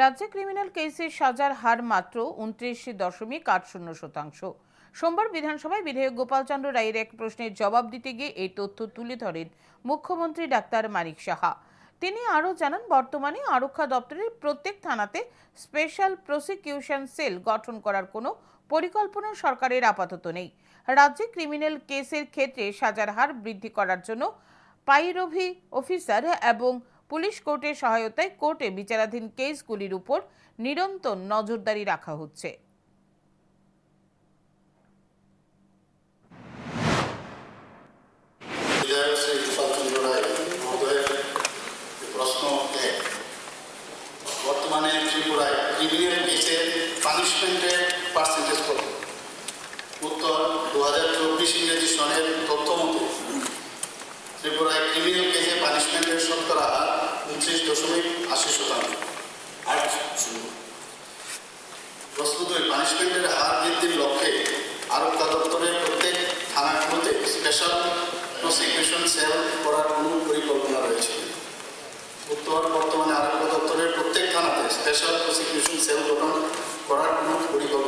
রাজ্যে ক্রিমিনাল কেসের সাজার হার মাত্র উনত্রিশ দশমিক আট শূন্য শতাংশ। সোমবার বিধানসভায় বিধায়ক গোপালচন্দ্র রায়ের এক প্রশ্নের জবাব দিতে গিয়ে এই তথ্য তুলে ধরেন মুখ্যমন্ত্রী ডাক্তার মানিক সাহা। তিনি আরও জানান, বর্তমানে আরক্ষা দপ্তরের প্রত্যেক থানাতে স্পেশাল প্রসিকিউশন সেল গঠন করার কোনো পরিকল্পনা সরকারের আপাতত নেই। রাজ্যে ক্রিমিনাল কেসের ক্ষেত্রে সাজার হার বৃদ্ধি করার জন্য পাইরভি অফিসার এবং পুলিশ কোর্টের সহায়তায় কোর্টে বিচারাধীন কেসগুলির উপর নিরন্তর নজরদারি রাখা হচ্ছে। ত্রিপুরায় ক্রিমিনাল কেসে পানিশমেন্টের শতকরা উনত্রিশ দশমিক আশি শতাংশ। আট শূন্য দুই পানিশমেন্টের হার বৃদ্ধির লক্ষ্যে আরক্ষা দপ্তরের প্রত্যেক থানাগুলোতে স্পেশাল প্রসিকিউশন সেল করার কোনো পরিকল্পনা রয়েছে। উত্তর বর্তমানে আরক্ষা দপ্তরের প্রত্যেক থানাতে স্পেশাল প্রসিকিউশন সেল গঠন করার কোনো পরিকল্পনা